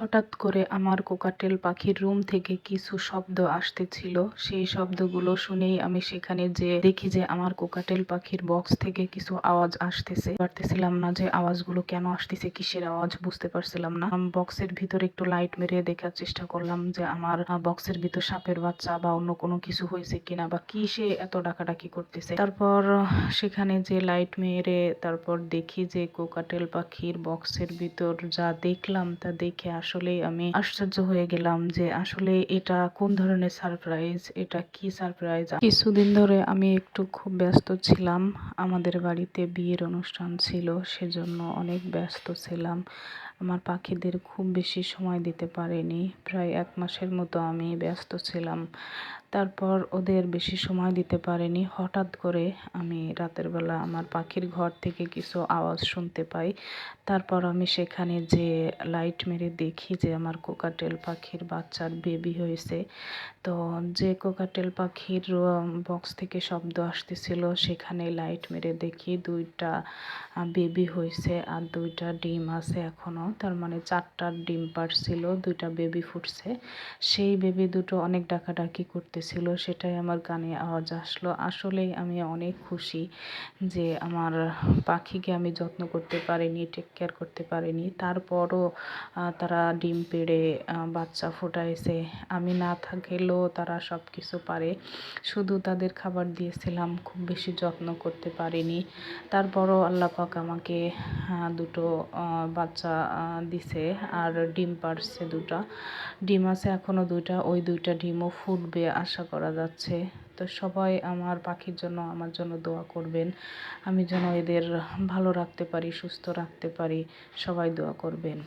হঠাৎ করে আমার কোকাটেল পাখির রুম থেকে কিছু শব্দ আসতেছিল। সেই শব্দগুলো শুনেই আমি সেখানে যে দেখি যে আমার কোকাটেল পাখির বক্স থেকে কিছু আওয়াজ আসতেছে। পারতেছিলাম না যে আওয়াজগুলো কেন আসতেছে, কিসের আওয়াজ বুঝতে পারছিলাম না। বক্সের ভিতরে একটু লাইট মেরে দেখার চেষ্টা করলাম যে আমার বক্সের ভিতর সাপের বাচ্চা বা অন্য কোনো কিছু হয়েছে কিনা বা কি সে এত ডাকাডাকি করতেছে। তারপর সেখানে যে লাইট মেরে তারপর দেখি যে কোকাটেল পাখির বক্সের ভিতর যা দেখলাম তা দেখে আসলে আমি আশ্চর্য হয়ে গেলাম যে আসলে এটা কোন ধরনের সারপ্রাইজ এটা কি সারপ্রাইজ কিছুদিন ধরে আমি একটু খুব ব্যস্ত ছিলাম। আমাদের বাড়িতে বিয়ের অনুষ্ঠান ছিল, সেজন্য অনেক ব্যস্ত ছিলাম। আমার পাখিদের খুব বেশি সময় দিতে পারিনি। প্রায় এক মাসের মতো আমি ব্যস্ত ছিলাম। তারপর ওদের বেশি সময় দিতে পারিনি। হঠাৎ করে আমি রাতের বেলা আমার পাখির ঘর থেকে কিছু আওয়াজ শুনতে পাই। তারপর আমি সেখানে যে লাইট মেরে দেখি যে আমার কোকাটেল পাখির বাচ্চার বেবি হয়েছে। তো যে কোকাটেল পাখির বক্স থেকে শব্দ আসতেছিল, সেখানে লাইট মেরে দেখি দুইটা বেবি হয়েছে আর দুইটা ডিম আছে এখনও তার মানে চারটা ডিম পারছিল দুইটা বেবি ফুটছে। সেই বেবি দুটো অনেক ডাকাডাকি করতেছিল, সেটাই আমার কানে আওয়াজ আসলো। আসলেই আমি অনেক খুশি যে আমার পাখিকে আমি যত্ন করতে পারিনি টেক কেয়ার করতে পারিনি। তারপরও তারা ডিম পেড়ে বাচ্চা ফোটাইছে। আমি না থাকলেও তারা সব কিছু পারে। শুধু তাদের খাবার দিয়েছিলাম, খুব বেশি যত্ন করতে পারিনি। তারপরও আল্লাহ পাক আমাকে দুটো বাচ্চা দিছে আর ডিম পারছে দুটা। ডিম আছে এখনও দুইটা, ওই দুইটা ডিমও ফুটবে আশা করা যাচ্ছে। তো সবাই আমার পাখির জন্য আমার জন্য দোয়া করবেন। আমি যেন এদের ভালো রাখতে পারি, সুস্থ রাখতে পারি, সবাই দোয়া করবেন।